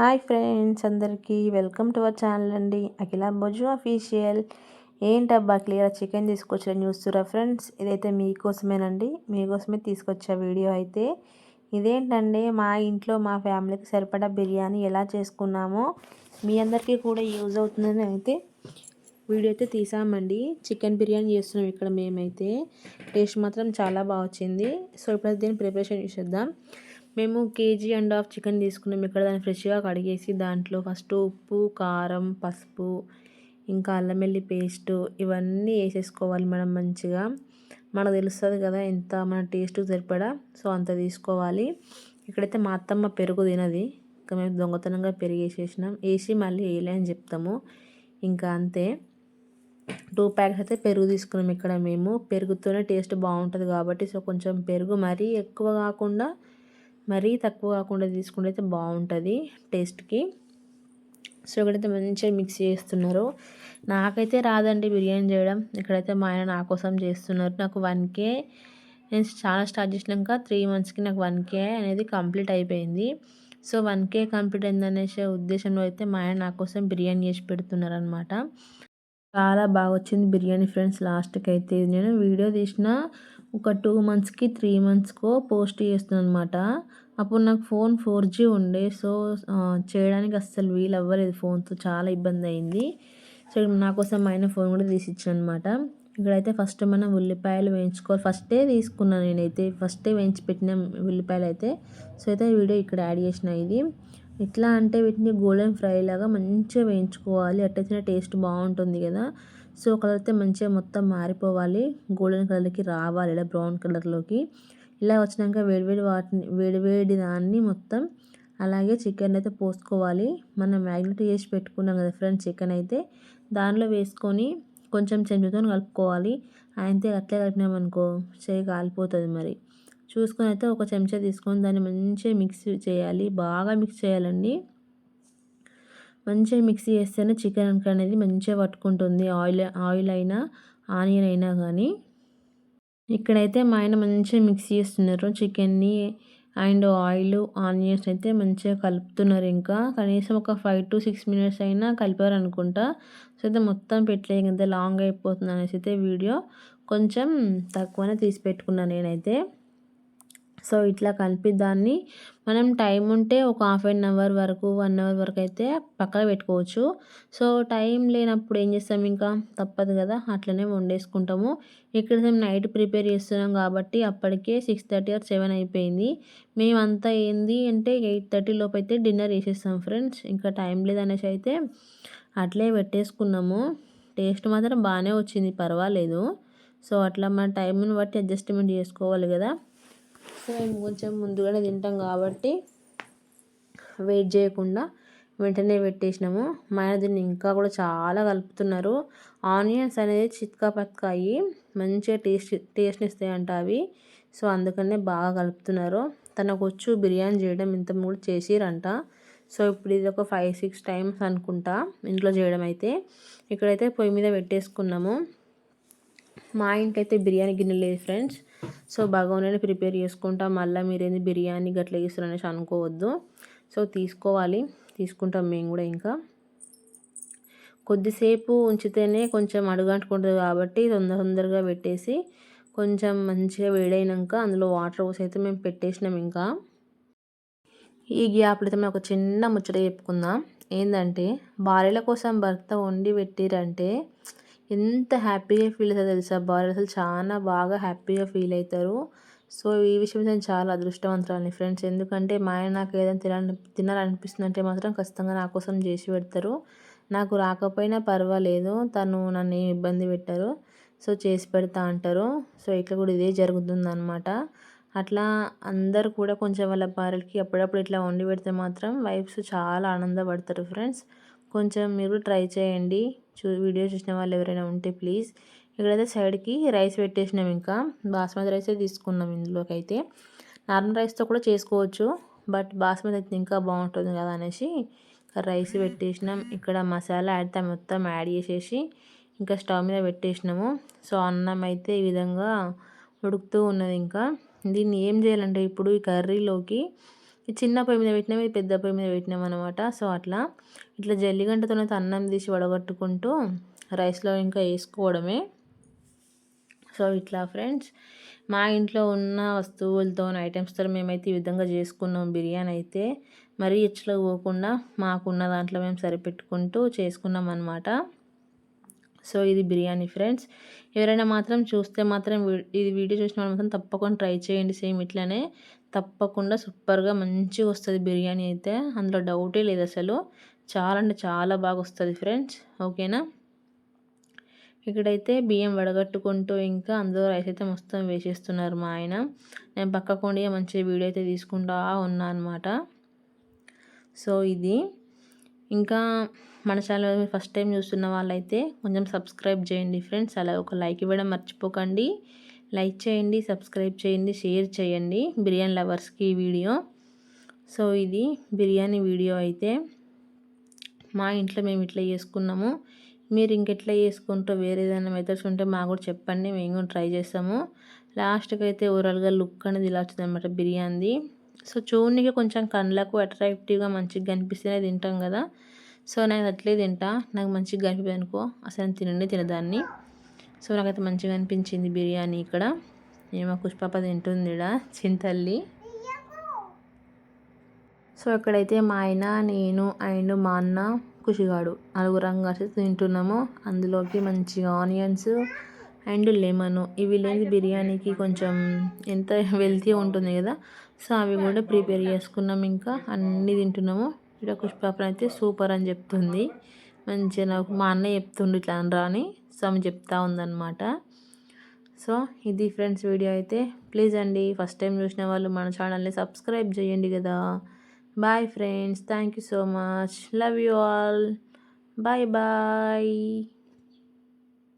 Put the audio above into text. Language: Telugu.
హాయ్ ఫ్రెండ్స్ అందరికీ వెల్కమ్ టు అవర్ ఛానల్ అండి. అఖిల బొజు అఫీషియల్ ఏంటబ్బా క్లియర్ చికెన్ తీసుకొచ్చా చూస్తురా ఫ్రెండ్స్? ఇదైతే మీకోసమేనండి. మీకోసమే తీసుకొచ్చా వీడియో అయితే ఇదేంటంటే మా ఇంట్లో మా ఫ్యామిలీకి సరిపడా బిర్యానీ ఎలా చేసుకున్నామో మీ అందరికీ కూడా యూజ్ అవుతుందని అయితే వీడియో అయితే తీసామండి. చికెన్ బిర్యానీ చేస్తున్నాం ఇక్కడ మేమైతే. టేస్ట్ మాత్రం చాలా బాగా వచ్చింది. సో ఇప్పుడు దీన్ని ప్రిపరేషన్ చేసేద్దాం. మేము కేజీ అండ్ హాఫ్ చికెన్ తీసుకున్నాం. ఇక్కడ దాన్ని ఫ్రెష్గా కడిగేసి దాంట్లో ఫస్ట్ ఉప్పు కారం పసుపు ఇంకా అల్లం వెల్లి పేస్ట్ ఇవన్నీ వేసేసుకోవాలి మనం మంచిగా. మనకు తెలుస్తుంది కదా ఎంత మన టేస్ట్ సరిపడా సో అంత తీసుకోవాలి. ఇక్కడైతే మా అత్తమ్మ పెరుగు తినది. ఇంకా మేము దొంగతనంగా పెరుగు వేసేసినాం. వేసి మళ్ళీ వేయలే అని చెప్తాము. ఇంకా అంతే. టూ ప్యాక్స్ అయితే పెరుగు తీసుకున్నాం ఇక్కడ మేము. పెరుగుతోనే టేస్ట్ బాగుంటుంది కాబట్టి సో కొంచెం పెరుగు మరీ ఎక్కువ కాకుండా మరీ తక్కువ కాకుండా తీసుకుంటే అయితే బాగుంటుంది టేస్ట్కి. సో ఇక్కడైతే మంచిగా మిక్స్ చేస్తున్నారు. నాకైతే రాదండి బిర్యానీ చేయడం. ఇక్కడైతే మా ఆయన నా కోసం చేస్తున్నారు. నాకు వన్ కే నేను చాలా స్టార్ట్ చేసినాక త్రీ మంత్స్కి నాకు వన్ కే అనేది కంప్లీట్ అయిపోయింది. సో వన్ కే కంప్లీట్ అయిందనేసే ఉద్దేశంలో అయితే మా ఆయన నా కోసం బిర్యానీ చేసి పెడుతున్నారు అనమాట చాలా బాగా వచ్చింది బిర్యానీ ఫ్రెండ్స్ లాస్ట్కి అయితే నేను వీడియో తీసిన ఒక టూ మంత్స్కి త్రీ మంత్స్కో పోస్ట్ చేస్తున్నాను అనమాట అప్పుడు నాకు ఫోన్ ఫోర్ జీ ఉండే. సో చేయడానికి అస్సలు వీలు అవ్వలేదు ఫోన్తో. చాలా ఇబ్బంది అయింది సో నా కోసం ఆయన ఫోన్ కూడా తీసి ఇచ్చాను అనమాట ఇక్కడైతే ఫస్ట్ మనం ఉల్లిపాయలు వేయించుకోవాలి. ఫస్టే తీసుకున్నాను నేనైతే. ఫస్టే వేయించి పెట్టిన ఉల్లిపాయలు అయితే సో అయితే వీడియో ఇక్కడ యాడ్ చేసిన ఇది. ఎట్లా అంటే వీటిని గోల్డెన్ ఫ్రై లాగా మంచిగా వేయించుకోవాలి. అట్టయితేనే టేస్ట్ బాగుంటుంది కదా. సో కలర్ అయితే మంచిగా మొత్తం మారిపోవాలి. గోల్డెన్ కలర్కి రావాలి ఇలా బ్రౌన్ కలర్లోకి. ఇలా వచ్చినాక వేడివేడి వాటిని వేడివేడి దాన్ని మొత్తం అలాగే చికెన్ అయితే పోసుకోవాలి. మనం మ్యాగ్నెట్ చేసి పెట్టుకున్నాం కదా ఫ్రెండ్స్ చికెన్ అయితే. దానిలో వేసుకొని కొంచెం చెంచుతో కలుపుకోవాలి. అయితే అట్లే కలిపినామనుకో చేయి కాలిపోతుంది మరి. చూసుకొని అయితే ఒక చెంచా తీసుకొని దాన్ని మంచిగా మిక్స్ చేయాలి. బాగా మిక్స్ చేయాలండి. మంచిగా మిక్సీ చేస్తేనే చికెన్ అనేది మంచిగా పట్టుకుంటుంది. ఆయిల్ ఆయిల్ అయినా ఆనియన్ అయినా కానీ. ఇక్కడైతే మా ఆయన మంచిగా మిక్స్ చేస్తున్నారు. చికెన్ని అండ్ ఆయిల్ ఆనియన్స్ అయితే మంచిగా కలుపుతున్నారు ఇంకా. కనీసం ఒక ఫైవ్ టు సిక్స్ మినిట్స్ అయినా కలిపారు అనుకుంటా. సో అయితే మొత్తం పెట్టలేదు లాంగ్ అయిపోతుంది అనేసి అయితే వీడియో కొంచెం తక్కువనే తీసి పెట్టుకున్నాను నేనైతే. సో ఇట్లా కలిపి దాన్ని మనం టైం ఉంటే ఒక హాఫ్ అన్ అవర్ వరకు వన్ అవర్ వరకు అయితే పక్కన పెట్టుకోవచ్చు. సో టైం లేనప్పుడు ఏం చేస్తాం ఇంకా? తప్పదు కదా అట్లనే వండేసుకుంటాము. ఇక్కడ మేము నైట్ ప్రిపేర్ చేస్తున్నాం కాబట్టి అప్పటికే సిక్స్ థర్టీ ఆర్ సెవెన్ అయిపోయింది. మేమంతా ఏంది అంటే ఎయిట్ థర్టీ లోపు అయితే డిన్నర్ చేసేస్తాం ఫ్రెండ్స్. ఇంకా టైం లేదనేసి అయితే అట్లే పెట్టేసుకున్నాము. టేస్ట్ మాత్రం బాగానే వచ్చింది పర్వాలేదు. సో అట్లా మన టైంని బట్టి అడ్జస్ట్మెంట్ చేసుకోవాలి కదా. సో మేము కొంచెం ముందుగానే తింటాం కాబట్టి వెయిట్ చేయకుండా వెంటనే పెట్టేసినాము. మా ఆయన దీన్ని ఇంకా కూడా చాలా కలుపుతున్నారు. ఆనియన్స్ అనేది చిత్కా పత్కా అయ్యి మంచిగా టేస్ట్ టేస్ట్ని ఇస్తాయంట అవి. సో అందుకనే బాగా కలుపుతున్నారు. తనకు వచ్చు బిర్యానీ చేయడం ఇంత కూడా చేసిరంట. సో ఇప్పుడు ఇది ఒక ఫైవ్ సిక్స్ టైమ్స్ అనుకుంటా ఇంట్లో చేయడం అయితే. ఇక్కడైతే పొయ్యి మీద పెట్టేసుకున్నాము. మా ఇంటికైతే బిర్యానీ గిన్నె లేదు ఫ్రెండ్స్ సో బాగానే ప్రిపేర్ చేసుకుంటాం. మళ్ళీ మీరేంది బిర్యానీ గట్ల చేస్తారు అనేసి అనుకోవద్దు. సో తీసుకోవాలి. తీసుకుంటాం మేము కూడా ఇంకా. కొద్దిసేపు ఉంచితేనే కొంచెం అడుగంటుకుంటుంది కాబట్టి తొందర తొందరగా పెట్టేసి కొంచెం మంచిగా వేడైనాక అందులో వాటర్ పోసి అయితే మేము పెట్టేసినాం ఇంకా. ఈ గ్యాప్లో అయితే మేము ఒక చిన్న ముచ్చట చెప్పుకుందాం. ఏంటంటే భార్యల కోసం భర్త వండి పెట్టిరంటే ఎంత హ్యాపీగా ఫీల్ అవుతుందో తెలుసా భార్యలు అసలు చాలా బాగా హ్యాపీగా ఫీల్ అవుతారు. సో ఈ విషయం నేను చాలా అదృష్టవంతురాలని ఫ్రెండ్స్. ఎందుకంటే మా ఆయన నాకు ఏదైనా తినాలని తినాలనిపిస్తుంది అంటే మాత్రం ఖచ్చితంగా నా కోసం చేసి పెడతారు. నాకు రాకపోయినా పర్వాలేదు. తను నన్ను ఏం ఇబ్బంది పెట్టారు. సో చేసి పెడతా అంటారు. సో ఇట్లా కూడా ఇదే జరుగుతుందన్నమాట. అట్లా అందరు కూడా కొంచెం వాళ్ళ భార్యలకి అప్పుడప్పుడు ఇట్లా వండి పెడితే మాత్రం వైఫ్స్ చాలా ఆనందపడతారు ఫ్రెండ్స్. కొంచెం మీరు ట్రై చేయండి. చూ వీడియో చూసిన వాళ్ళు ఎవరైనా ఉంటే ప్లీజ్. ఇక్కడైతే సైడ్కి రైస్ పెట్టేసినాం ఇంకా. బాస్మతి రైసే తీసుకున్నాం ఇందులోకి అయితే నార్మల్ రైస్తో కూడా చేసుకోవచ్చు బట్ బాస్మతి అయితే ఇంకా బాగుంటుంది కదా అనేసి రైస్ పెట్టేసినాం. ఇక్కడ మసాలా అయితే మొత్తం యాడ్ చేసేసి ఇంకా స్టవ్ మీద పెట్టేసినాము. సో అన్నం అయితే ఈ విధంగా ఉడుకుతూ ఉన్నది ఇంకా. దీన్ని ఏం చేయాలంటే ఇప్పుడు ఈ కర్రీలోకి చిన్న పొయ్యి మీద పెట్టినాం ఇది పెద్ద పొయ్యి మీద పెట్టినాం అనమాట సో అట్లా. ఇట్లా జల్లిగంటతోనైతే అన్నం తీసి వడగట్టుకుంటూ రైస్లో ఇంకా వేసుకోవడమే. సో ఇట్లా ఫ్రెండ్స్. మా ఇంట్లో ఉన్న వస్తువులతో ఐటమ్స్తో మేమైతే ఈ విధంగా చేసుకున్నాం బిర్యానీ అయితే. మరీ ఇచ్చలో పోకుండా మాకున్న దాంట్లో మేము సరిపెట్టుకుంటూ చేసుకున్నాం అనమాట సో ఇది బిర్యానీ ఫ్రెండ్స్. ఎవరైనా మాత్రం చూస్తే మాత్రం ఇది వీడియో చూసిన వాళ్ళు మాత్రం తప్పకుండా ట్రై చేయండి సేమ్ ఇట్లానే. తప్పకుండా సూపర్గా మంచిగా వస్తుంది బిర్యానీ అయితే. అందులో డౌటే లేదు అసలు. చాలా అంటే చాలా బాగా వస్తుంది ఫ్రెండ్స్. ఓకేనా? ఇక్కడైతే బియ్యం వడగట్టుకుంటూ ఇంకా అందులో రైస్ అయితే మొత్తం వేసేస్తున్నారు మా ఆయన. నేను పక్కకుండా మంచి వీడియో అయితే తీసుకుంటా ఉన్నా అనమాట సో ఇది ఇంకా మన ఛానల్ ఫస్ట్ టైం చూస్తున్న వాళ్ళైతే కొంచెం సబ్స్క్రైబ్ చేయండి ఫ్రెండ్స్ అలా ఒక లైక్ ఇవ్వడం మర్చిపోకండి. లైక్ చేయండి సబ్స్క్రైబ్ చేయండి షేర్ చేయండి. బిర్యానీ లవర్స్కి వీడియో సో ఇది బిర్యానీ వీడియో అయితే మా ఇంట్లో మేము ఇట్లా చేసుకున్నాము. మీరు ఇంకెట్లా చేసుకుంటూ వేరే ఏదైనా మెథడ్స్ ఉంటే మాకు కూడా చెప్పండి. మేము కూడా ట్రై చేస్తాము. లాస్ట్కి అయితే ఓవరాల్గా లుక్ అనేది ఇలా వచ్చింది అనమాట బిర్యానీ సో చూడనికి కొంచెం కళ్ళకు అట్రాక్టివ్గా మంచిగా కనిపిస్తేనే తింటాం కదా. సో నేను అట్లే తింటా. నాకు మంచిగా కనిపించింది అనుకో. అసలు తినండి తినదాన్ని సో నాకైతే మంచిగా అనిపించింది బిర్యానీ ఇక్కడ. ఏమో పుష్పాప తింటుంది ఇక్కడ చింతల్లి. సో ఇక్కడైతే మా ఆయన నేను అండ్ మా అన్న ఖుషిగాడు నలుగురం కలిసి తింటున్నాము. అందులోకి మంచిగా ఆనియన్స్ అండ్ లెమన్. ఇవి లేని బిర్యానీకి కొంచెం ఎంత వెల్తీ ఉంటుంది కదా సో అవి కూడా ప్రిపేర్ చేసుకున్నాం ఇంకా. అన్నీ తింటున్నాము. ఇక్కడ పుష్పాపన అయితే సూపర్ అని చెప్తుంది. మంచిగా నాకు మా అన్నయ్య చెప్తుండు ఇట్లా అనరా అని సో ఆమె చెప్తా ఉందన్నమాట. సో ఇది ఫ్రెండ్స్ వీడియో అయితే. ప్లీజ్ అండి ఫస్ట్ టైం చూసిన వాళ్ళు మన ఛానల్ని సబ్స్క్రైబ్ చేయండి కదా. Bye friends thank you so much. Love you all. Bye bye.